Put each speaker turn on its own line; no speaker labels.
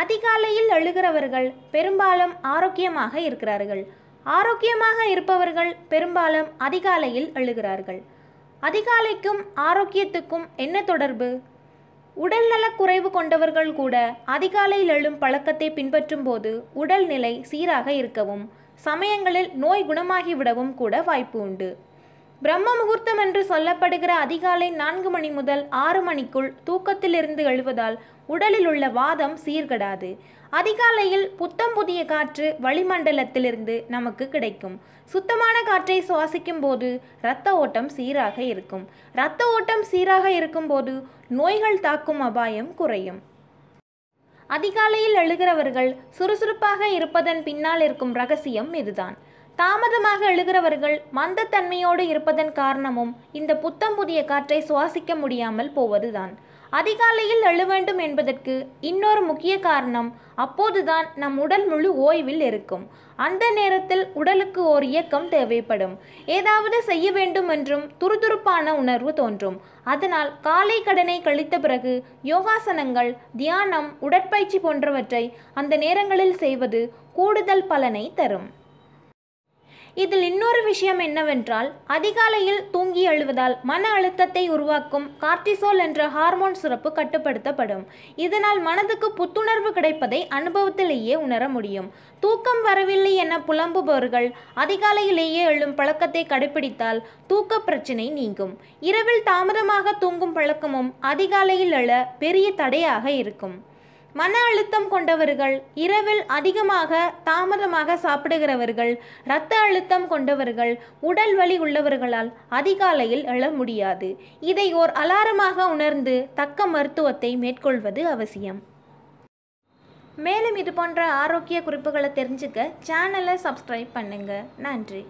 அதிகாலையில் எழுகிறவர்கள் பெரும்பாலும் ஆரோக்கியமாக இருக்கிறார்கள். ஆரோக்கியமாக இருப்பவர்கள் பெரும்பாலும் அதிகாலையில் எழுகிறார்கள். அதிகாலைக்கும் ஆரோக்கியத்துக்கும் என்ன தொடர்பு? உடல்நலக் குறைவு கொண்டவர்கள் கூட அதிகாலையில் எழும் பழக்கத்தை பின்பற்றும் போது உடல்நிலை சீராக இருக்கவும் சமயங்களில் நோய் குணமாகிவிடவும் கூட வாய்ப்பு உண்டு. பிரம்ம முகூர்த்தம் என்று சொல்லப்படுகிற அதிகாலை நான்கு மணி முதல் ஆறு மணிக்குள் தூக்கத்திலிருந்து எழுவதால் உடலில் உள்ள வாதம் சீர்கடாது. அதிகாலையில் புத்தம் புதிய காற்று வளிமண்டலத்திலிருந்து நமக்கு கிடைக்கும். சுத்தமான காற்றை சுவாசிக்கும் போது இரத்த ஓட்டம் சீராக இருக்கும். இரத்த ஓட்டம் சீராக இருக்கும்போது நோய்கள் தாக்கும் அபாயம் குறையும். அதிகாலையில் எழுகிறவர்கள் சுறுசுறுப்பாக இருப்பதன் பின்னால் இருக்கும் ரகசியம் இதுதான். தாமதமாக எழுகிறவர்கள் மந்தத்தன்மையோடு இருப்பதன் காரணமும் இந்த புத்தம் புதிய காற்றை சுவாசிக்க முடியாமல் போவதுதான். அதிகாலையில் எழு வேண்டும் என்பதற்கு இன்னொரு முக்கிய காரணம் அப்போதுதான் நம் உடல் முழு ஓய்வில் இருக்கும். அந்த நேரத்தில் உடலுக்கு ஓர் இயக்கம் தேவைப்படும். ஏதாவது செய்ய வேண்டும் என்றும் துருதுருப்பான உணர்வு தோன்றும். அதனால் காலை கடனை கழித்த பிறகு யோகாசனங்கள் தியானம் உடற்பயிற்சி போன்றவற்றை அந்த நேரங்களில் செய்வது கூடுதல் பலனை தரும். இதில் இன்னொரு விஷயம் என்னவென்றால் அதிகாலையில் தூங்கி எழுவதால் மன அழுத்தத்தை உருவாக்கும் கார்டிசோல் என்ற ஹார்மோன் சுரப்பு கட்டுப்படுத்தப்படும். இதனால் மனதுக்கு புத்துணர்வு கிடைப்பதை அனுபவத்திலேயே உணர முடியும். தூக்கம் வரவில்லை என புலம்புபவர்கள் அதிகாலையிலேயே எழும் பழக்கத்தை கடைபிடித்தால் தூக்க பிரச்சினை நீங்கும். இரவில் தாமதமாக தூங்கும் பழக்கமும் அதிகாலையில் எழ பெரிய தடையாக இருக்கும். மன அழுத்தம் கொண்டவர்கள் இரவில் அதிகமாக தாமதமாக சாப்பிடுகிறவர்கள் இரத்த அழுத்தம் கொண்டவர்கள் உடல் வலி உள்ளவர்களால் அதிகாலையில் எழ முடியாது. இதை ஓர் அலாரமாக உணர்ந்து தக்க மருத்துவத்தை மேற்கொள்வது அவசியம். மேலும் இது போன்ற ஆரோக்கிய குறிப்புகளை தெரிஞ்சுக்க சேனலை சப்ஸ்கிரைப் பண்ணுங்கள் நன்றி.